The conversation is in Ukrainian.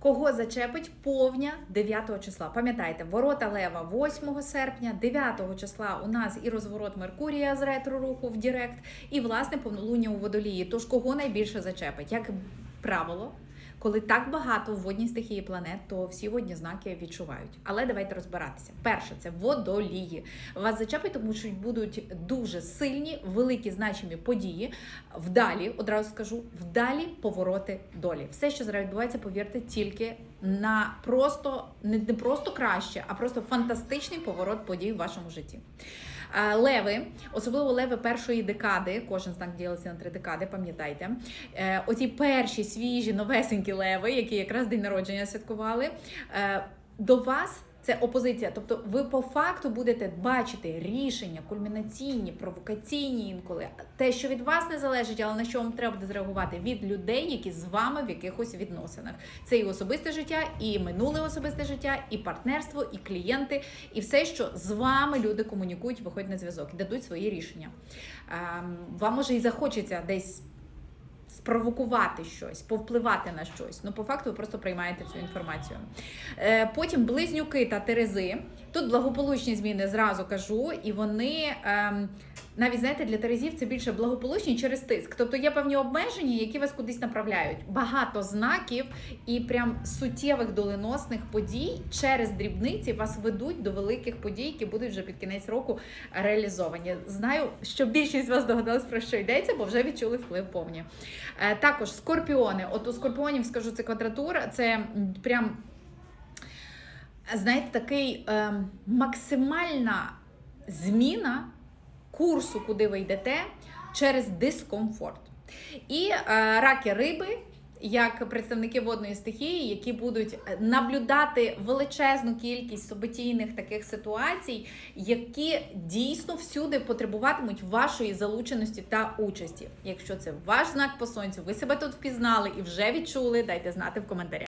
Кого зачепить повня 9 числа? Пам'ятайте, ворота Лева 8 серпня, 9 числа у нас і розворот Меркурія з ретро руху в Дірект, і власне повнолуння у водолії. Тож кого найбільше зачепить? Як правило, коли так багато в водній стихії планет, то всі водні знаки відчувають. Але давайте розбиратися. Перше, це водолії. Вас зачепить, тому що будуть дуже сильні, великі значимі події. Вдалі, одразу скажу, вдалі повороти долі. Все, що зараз відбувається, повірте, тільки на просто не, просто краще, а просто фантастичний поворот подій в вашому житті. Леви, особливо леви першої декади, кожен знак ділиться на три декади, пам'ятайте. Е, Оці перші свіжі, новесенькі леви, які якраз день народження святкували. е, До вас це опозиція. Тобто ви по факту будете бачити рішення, кульмінаційні, провокаційні інколи, те, що від вас не залежить, але на що вам треба буде зреагувати від людей, які з вами в якихось відносинах. Це і особисте життя, і минуле особисте життя, і партнерство, і клієнти, і все, що з вами люди комунікують, виходять на зв'язок дадуть свої рішення. Ем, Вам може і захочеться десь спровокувати щось, повпливати на щось. Ну, по факту, ви просто приймаєте цю інформацію. Е, Потім близнюки та терези. Тут благополучні зміни зразу кажу, і вони. ем, навіть знаєте, для терезів це більше благополучні через тиск. Тобто є певні обмеження, які вас кудись направляють. Багато знаків і прям суттєвих доленосних подій через дрібниці вас ведуть до великих подій, які будуть вже під кінець року реалізовані. Знаю, що більшість з вас догадалась про що йдеться, бо вже відчули вплив повні. Е, Також скорпіони. От у скорпіонів скажу, це квадратура, це прям. Знаєте, такий е, максимальна зміна курсу, куди ви йдете, через дискомфорт. І е, раки риби. Як представники водної стихії, які будуть наблюдати величезну кількість событійних таких ситуацій, які дійсно всюди потребуватимуть вашої залученості та участі. Якщо це ваш знак по сонцю, ви себе тут впізнали і вже відчули, дайте знати в коментарях.